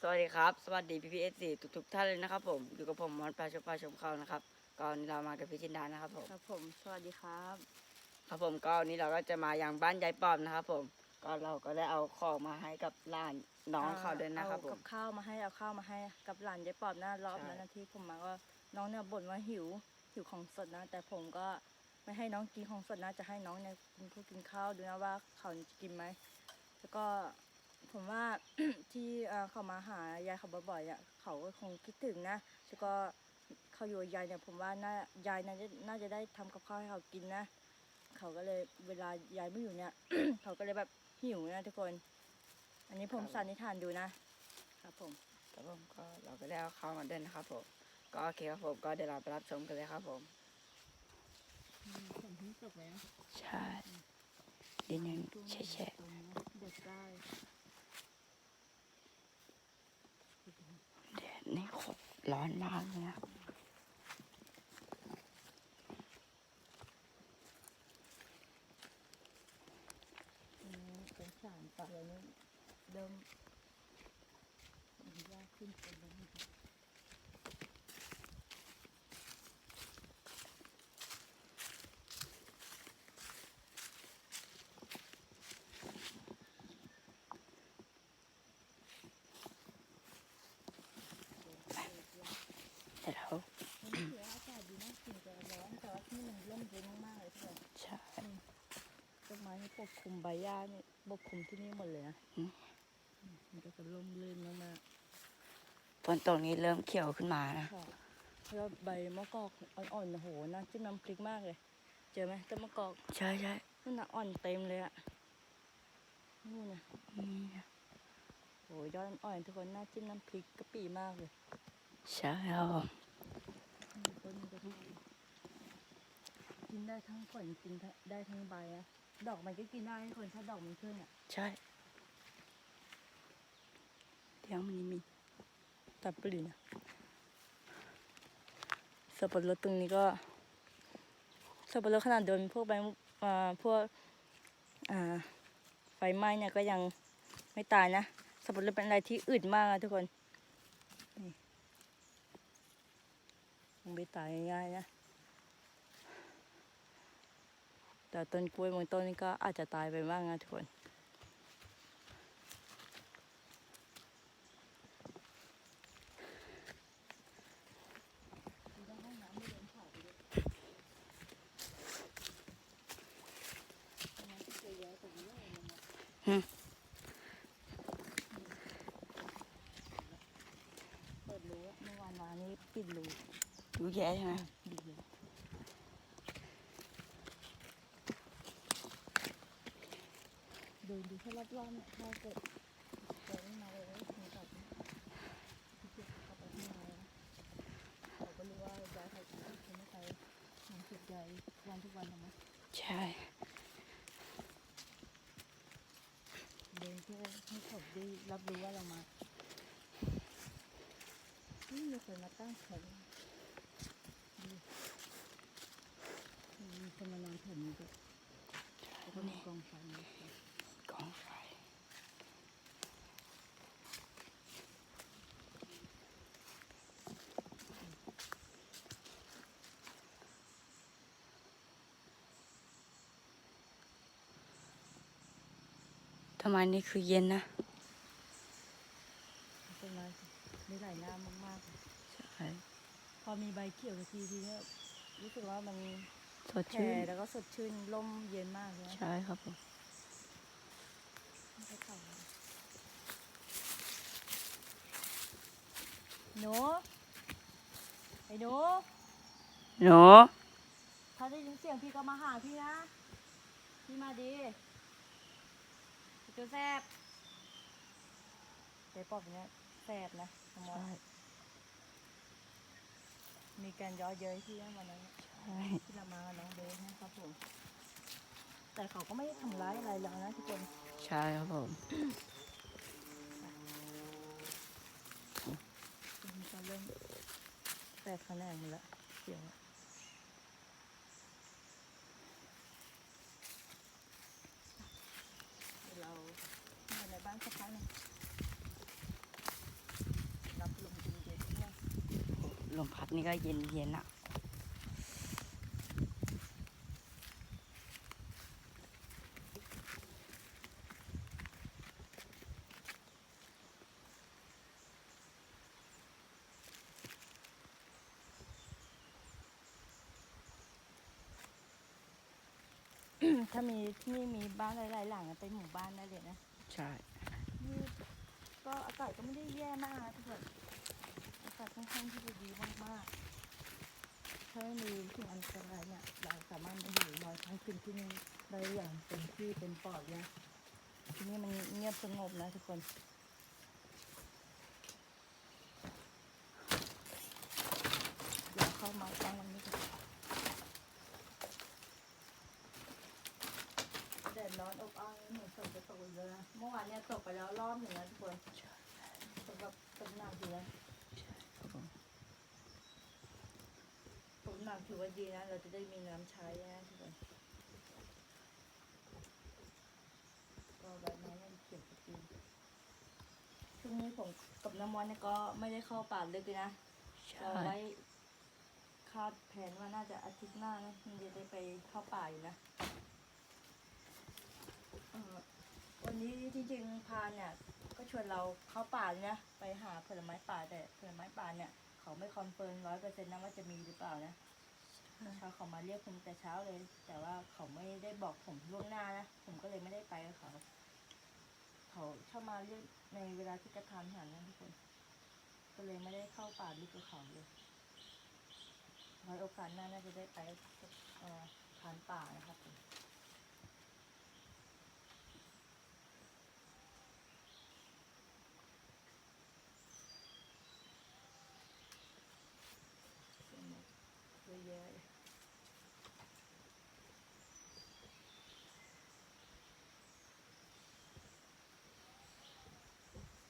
สวัสดีครับ สวัสดีพี่พีเอสซีทุกๆท่านเลยนะครับผมอยู่กับผมมอนปลาชมปลาชมเขานะครับก็วันนี้เรามากับพี่จินดานะครับผมครับผมสวัสดีครับ ครับผมก็วันนี้เราก็จะมายังบ้านยายป้อมนะครับ ผมก็เราก็ได้เอาของมาให้กับหลานน้องเขาด้วยนะครับผเอามกับข้าวมาให้เอาข้าวมาให้กับหลานยายปอบนะรอบใช่นั้นนะที่ผมมาก็น้องเนี่ยบ่นว่าหิวหิวของสดนะ แต่ผมก็ไม่ให้น้องกินของสดนะจะให้น้องเนี่ยกินพวกกินข้าวดูนะว่าเขาจะกินไหมแล้วก็ ผมว่าที่เอ่อเขามาหายายเขาบ่อยๆอะเขาก็คงคิดถึงนะแล้วก็เขาอยู่กับยายเนี่ยผมว่าน่ายายน่าจะน่าจะได้ทำกับข้าวให้เขากินนะเขาก็เลยเวลายายไม่อยู่เนี่ยเขาก็เลยแบบหิวนะทุกคน อันนี้ผมสันนิษฐานดูนะครับผมครับผมก็เราก็ได้เอาเข้าวมาด้วยนะครับผมก็โอเคครับผมก็เดี๋ยวเราไปรับชมกันเลยครับผมฝนเพิ่งตกเลยนะใช่ดินยังแฉะตรงนี้เด็ดได้ ๆแดด นี่โคตรร้อนมากเนี่ยสงสารปลาแล้วนี่เดิมยากขึ้นเป็นแล้วนะครับ เดี๋ยวเรา วันนี้ถือว่าอากาศดีนะถึงจะร้อนแต่ว่าที่นี่มันร่ม เย็นมากๆเลยทุกคนใช่ต้นไม้นี่ปกคลุมใบหญ้านี่ปกคลุมที่นี่หมดเลยนะอืมอืมมันก็จะร่มรื่นมากฝนตกนี้เริ่มเขียวขึ้นมานะๆค่ะแล้วใบมะกอกอ่อนๆโอ้โหน่าจิ้มน้ำพริกมากเลย เจอไหมต้นมะกอกใช่ใช่นั่นน่ะอ่อนเต็มเลยอะนู่นนะนี่นะโอ้ยยอดอ่อนๆทุกคนน่าจิ้มน้ำพริกกะปิมากเลยใช่ครับผม อืมต้นมันจะทุ กกินได้ทั้งผลกินได้ทั้งใบอะดอกมันก็กินได้ทุกคนถ้าดอกมันขึ้นอะใช่เดี๋ยวมันมีตัดปลีนะสับปะรดตรงนี้ก็สับปะรดขนาดโดนพวกใบอ่าพวกอ่าไฟไหม้เนี่ยก็ยังไม่ตายนะสับปะรดเป็นอะไรที่อึดมากอะทุกคนนี่มันไม่ตายง่ายๆนะ แต่ต้นกล้วยบางต้นนี่ก็อาจจะตายไปบ้างนะทุกคนเปิดรูอะเมื่อวานมานี่ปิดรูดูแย่ใช่ไหม ดีเลยเดินดูแค่ รอบๆเนี่ยถ้าเกิดเดินมาเลยถึงกับที่เก็บเข้าไปข้างในเราก็รู้ว่ายายเขาจะไม่ไปหนังสือยายวันทุกวันหรอกนะใช่เดินเพื่อให้เขาได้รับรู้ว่าเรามานี่มีคนมาตั้งแถวดูมีคนมานอนแถวนี้ด้วยแล้วก็มีกองไฟกองไฟ ทำไมนี่คือเย็นนะต้นไม้มีหลายหน้ามากๆเลยใช่พอมีใบเขียวทีทีเนี่ยรู้สึกว่ามันสดแผ่ชื่นแล้วก็สดชื่นร่มเย็นมากเลยนะใช่ครับผมไม่ใช่เข่าหนูไอ้หนูหนูถ้าได้ยินเสียงพี่ก็มาหาพี่นะ พี่มาดี ตัวแซบเจ๊ปอบเนี้ยแซบนะสมมใช่ติมีการย้อเย้ยพี่นะวันนั้นใช่ที่เรามากับน้องเบสนะครับผม แต่เขาก็ไม่ได้ทำร้ายอะไรเรานะทุกคน ใช่ครับผมมันก็เริ่มแตกแขนงหมดแล้วเสียงอะเดี๋ยวเราอยู่ในบ้านสักพักหนึง ลมพัดนี่ก็เย็นเย็นๆอะถ้ามีที่นี่มีบ้านหลายๆหลังอะเป็นหมู่บ้านได้เลยนะ ใช่นี่ก็อากาศก็ไม่ได้แย่มากนะทุกคนอากาศค่อนข้างที่จะดีมากๆ ถ้าไม่มีสิ่งอันตรายเนี่ยเราสามารถมาอยู่นอนค้งคืนที่นี่ได้อย่างเต็มที่เป็นปลอดนะที่นี่มันเงียบสงบนะทุกคนเดี๋ยวเข้ามาตั้งวันนี้ก่อนแดดร้อนอบอ้าวเหมือนฝนจะตกอีกแล้วนะเมื่อวานเนี่ยตกไปแล้วรอบหนึ่งนะทุกคนตกแบบตกหนักอยู่นะรับผม ตกหนักถือว่าดีนะ เราจะได้มีน้ำใช้นะทุกคนก็แบบนี้มันเขียวจริงช่วงนี้ผมกับน้ำมันเนี่ยก็ไม่ได้เข้าป่าลึกเลยนะใช่เราไว้คาดแผนว่าน่าจะอาทิตย์หน้านะมันจะได้ไปเข้าป่าอยู่นะเอ่อวันนี้จริงๆพาเนี่ย ก็ชวนเราเข้าป่าเลยนะไปหาผลไม้ป่าแต่ผลไม้ป่าเนี่ย เขาไม่คอนเฟิร์มร้อยเปอร์เซ็นต์นะว่าจะมีหรือเปล่านะ เมื่อเช้าขามาเรียกผมแต่เช้าเลย แต่ว่าเขาไม่ได้บอกผมล่วงหน้านะผมก็เลยไม่ได้ไปกับเขา เขาชอบมาเรียกในเวลาที่กระทานหันนะทุกคน ก็เลยไม่ได้เข้าป่าลึกกับเขาเลยไว้โอกาสหน้าน่าจะได้ไปเอ่อทานป่านะครับผม เยอะแยะเลย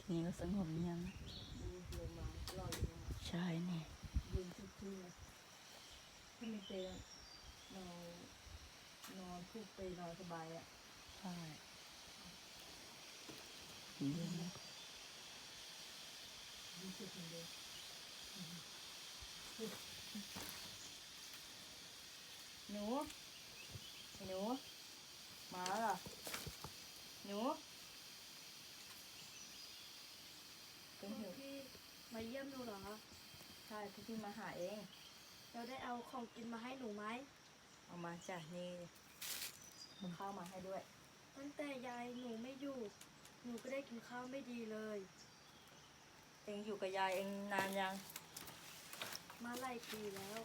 ที นี้ก็สงบเงียบนะดูลงมาลอยลงมาใช่นี่ยืนชื่อๆเลยถ้ามีเตียงนอนนอนทุกไปนอนสบายอะใช่เย็นนะยืนสุดเลยหนูไอ้หนูมาแล้วเหรอหนูเป็นหิว พี่ มาเยี่ยมหนูเหรอ ใช่พี่พี่มาหาเอง เราได้เอาของกินมาให้หนูไหมเอามาจ้ะนี่เอาข้าวมาให้ด้วย ตั้งแต่ยายหนูไม่อยู่ หนูก็ได้กินข้าวไม่ดีเลย เองอยู่กับยายเองนานยังมาหลายปีแล้ว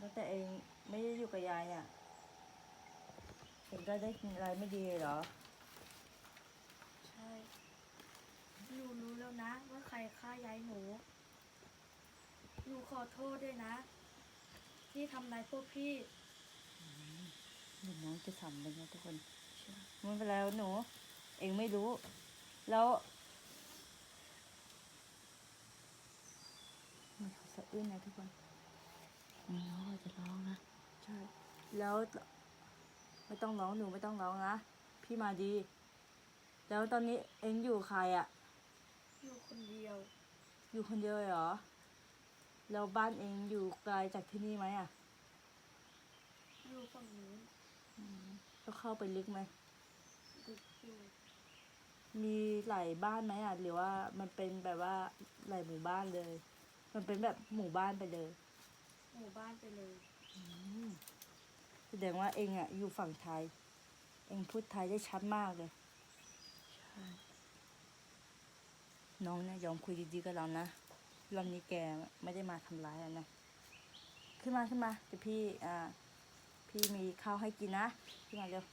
ตั้งแต่เองไม่ได้อยู่กับยายเนี่ยเองก็ได้กินอะไรไม่ดีเลยเหรอ ใช่ หนูรู้แล้วนะ ว่าใครฆ่ายายหนู หนูขอโทษด้วยนะ ที่ทำนายพวกพี่ เดี๋ยวน้องจะทำเลยนะทุกคนไม่เป็นไรหนู เองไม่รู้ แล้วมันเขาสะอื้นนะทุกคนมีน้องก็จะร้องนะ ใช่ แล้ว ไม่ต้องร้องหนูไม่ต้องร้องนะ พี่มาดี แล้วตอนนี้เองอยู่ใครอะ อยู่คนเดียว อยู่คนเดียวเลยเหรอ แล้วบ้านเองอยู่ไกลจากที่นี่ไหมอะอยู่ฝั่งนู้นต้องเข้าไปลึกไหม ดึกอยู่มีหลายบ้านไหมอะหรือว่ามันเป็นแบบว่าหลายหมู่บ้านเลย มันเป็นแบบหมู่บ้านไปเลยหมู่บ้านไปเลยแสดงว่าเองอะอยู่ฝั่งไทย เองพูดไทยได้ชัดมากเลย ใช่ น้องเนี่ยยอมคุยดีๆกับเรานะรอบนี้แกไม่ได้มาทำร้ายนะ ขึ้นมาขึ้นมาเดี๋ยวพี่อ่าพี่มีข้าวให้กินนะขึ้นมาเร็ว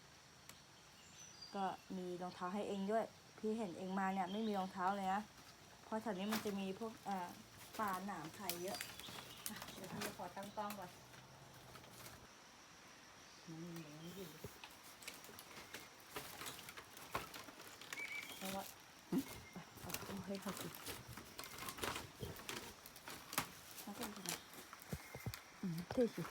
ก็มีรองเท้าให้เองด้วย พี่เห็นเองมาเนี่ยไม่มีรองเท้าเลยนะเพราะแถวนี้มันจะมีพวกอ่าป่าหนามไผ่เยอะเดี๋ยวพี่ขอตั้งกล้องก่อนน้องยังไม่อยู่เอาวะเอาเอา ให้เขาสิมาเถอะสินะอืมเท่สิ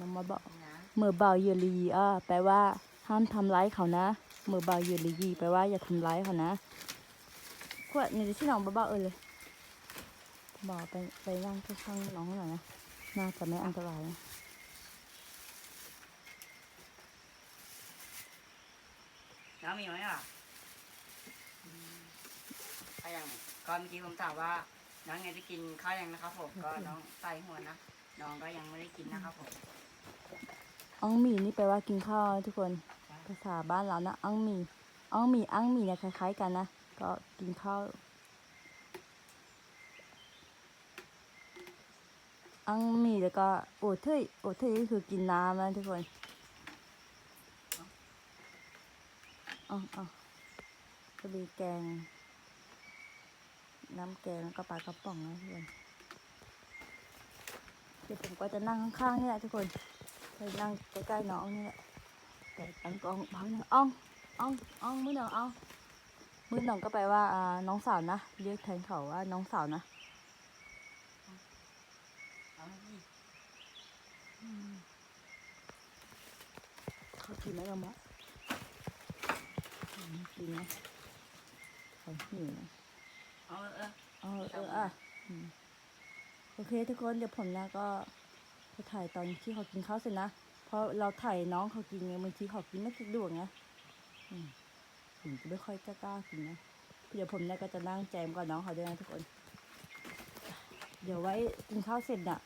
น้องมาบอกเมื่อเบาเยลีอะแปลว่าห้ามทำร้ายเขานะเมื่อเบาอยู่ลียีแปลว่าอย่าทำร้ายเขานะขวดนี่ที่น้องเบาๆเออเลยบอกไปไปนั่งข้างน้องหน่อยนะน่าจะไม่อันตรายนะ น้อง มีไหมอะอืมข้าวยังก็เมื่อกี้ผมถามว่า น้องยังได้กินข้าวยังนะครับผมก็น้องใส่หัวนะน้องก็ยังไม่ได้กินนะครับผมอังหมีนี่แปลว่ากินข้าวทุกคนภาษาบ้านเรานะอังหมีอังหมีอังหมีเนี่ยคล้าย ๆ กันนะก็กินข้าวอังหมีแล้วก็โอเทยโอเทยก็คือกินน้ำนะทุกคน เอ๋อก็มีแกง น้ำแกงแล้วก็ปลากระป๋องนะทุกคนเดี๋ยวผมก็จะนั่งข้างๆนี่แหละทุกคนไปนั่งใกล้ๆน้องนี่แหละแต่ตั้งกองพังอ่องอ่องอ่องมือหนึ่งอ่องมือหนึ่งก็แปลว่าน้องสาวนะเรียกแทนเขาว่าน้องสาวนะเอาไหมพี่เขากินไหมละ กินนะเขาหิวนะเอาเออเออเอออะอืมโอเคทุกคนเดี๋ยวผมนะก็จะถ่ายตอนที่เขากินข้าวเสร็จนะเพราะเราถ่ายน้องเขากินไงบางทีเขากินไม่สะดวกไงอืมผมจะไม่ค่อยกล้าๆกินนะเดี๋ยวผมนี่ยก็จะนั่งแจมกับน้องเขาด้วยนะทุกคน เดี๋ยวไว้กินข้าวเสร็จน่ะ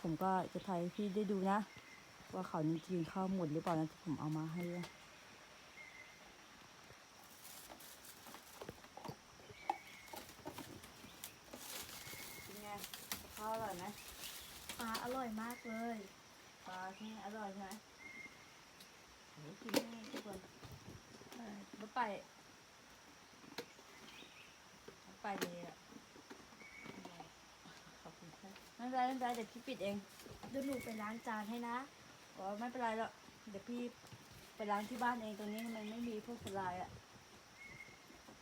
ผมก็จะถ่ายพี่ได้ดูนะ ว่าเขานี่กินข้าวหมดหรือเปล่านะที่ผมเอามาให้นะ เป็นไงข้าวอร่อยไหมปลาอร่อยมากเลยปลาที่นี่อร่อยใช่ไหมโอ้ยกินให้ทุกคนเออบ๊ไปไปเลยอะขอบคุณค่ะไม่เป็นไรไม่เป็นไรเดี๋ยวพี่ปิดเองเดี๋ยวหนูไปล้างจานให้นะอ๋อไม่เป็นไรหรอกเดี๋ยวพี่ไปล้างที่บ้านเองตรงนี้มันไม่มีพวกสลายอะ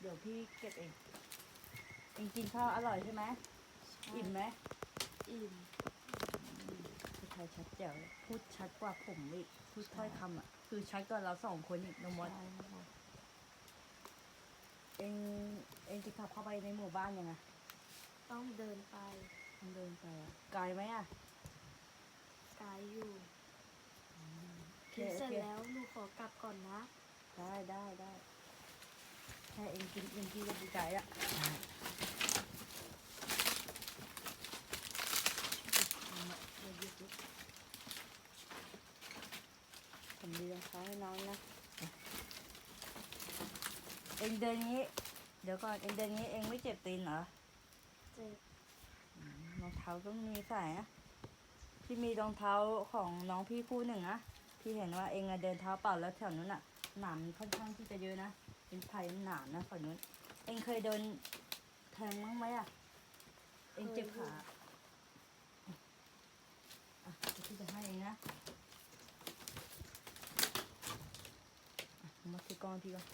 เดี๋ยวพี่เก็บเองเองกินข้าวอร่อยใช่ไหมอิ่มไหม อิ่มพูดไทยชัดแจ๋วพูดชัดกว่าผมอีกพูดถ้อยคำอะ คือชัดกว่าเราสองคนอีกน้องมดเองเองจะขับเข้าไปในหมู่บ้านยังไงต้องเดินไปต้องเดินไปอะไกลไหมอะ ไกลอยู่โอเคกินเสร็จเค แล้วหนูขอกลับก่อนนะ ได้ได้ได้แค่เองกินเองกินก็ดีใจอะผมดีรองเท้าให้ น้องนะเองเดินงี้ เดี๋ยวก่อนเองเดินงี้เองไม่เจ็บตีนเหรอเจ็บรองเท้าต้องมีใส่นะพี่มีรองเท้าของน้องพี่คู่หนึ่งนะพี่เห็นว่าเองอะเดินเท้าเปล่าแล้วแถวนู้นอะหนามมันค่อนข้างที่จะเยอะนะเป็นไผ่หนามนะฝั่งนู้น เองเคยโดนแทงมั้างไหมอะเองเจ็บขาอะเดี๋ยวพี่จะให้เองนะอะเอา มาถือกองพี่ก่อน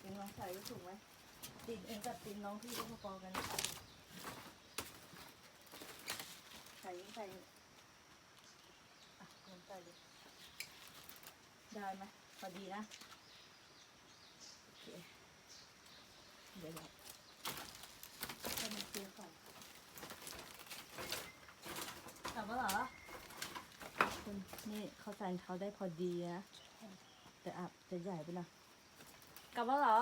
เองลองใส่ดูถูกไหมตีนเองกับตีนน้องพี่ก็พอๆกัน ใส่ใส่อะลองใส่ดิได้ไหมพอดีนะโอเคเดี๋ยวเราจะมาซื้อของกลับมาเหรอ คุณนี่เขาใส่เขาได้พอดีนะแต่อาจจะใหญ่ไปหนะกลับมาเหรอ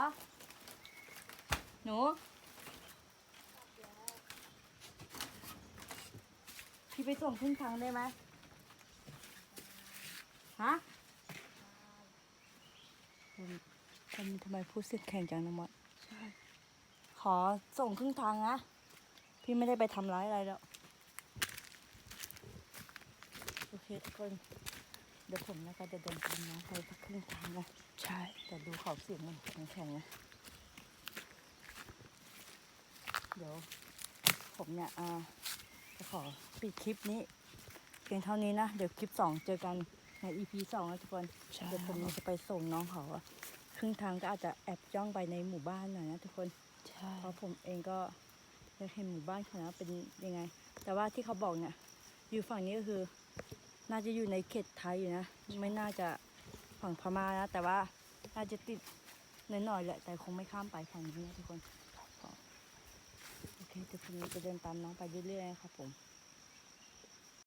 หนู พี่ไปส่งครึ่งทางได้ไหมฮะทำทำไมพูดเสียงแข็งจังนะมดใช่ขอส่งครึ่งทางนะ พี่ไม่ได้ไปทำร้ายอะไรแล้ว โอเค ทุกคนเดี๋ยวผมนะก็จะเดินตามน้องไปสักครึ่งทางนะใช่แต่ดูเขาเสียงมันแข็งๆนะเดี๋ยวผมเนี่ยอ่าจะขอปิดคลิปนี้เพียงเท่านี้นะ เดี๋ยวคลิปสองเจอกันใน EP สองนะทุกคนเดี๋ยวผมจะไปส่งน้องเขาอะครึ่งทางก็อาจจะแอบย่องไปในหมู่บ้านหน่อยนะทุกคนใช่เพราะผมเองก็อยากเห็นหมู่บ้านเขานะเป็นยังไง แต่ว่าที่เขาบอกเนี่ยอยู่ฝั่งนี้ก็คือ น่าจะอยู่ในเขตไทยอยู่นะ ไม่น่าจะฝั่งพม่านะ แต่ว่าน่าจะติดนิดหน่อยๆแหละ แต่คงไม่ข้ามไปฝั่งนี้นะทุกคน โอเคเดี๋ยวผมจะเดินตามน้องไปเรื่อยๆนะครับผม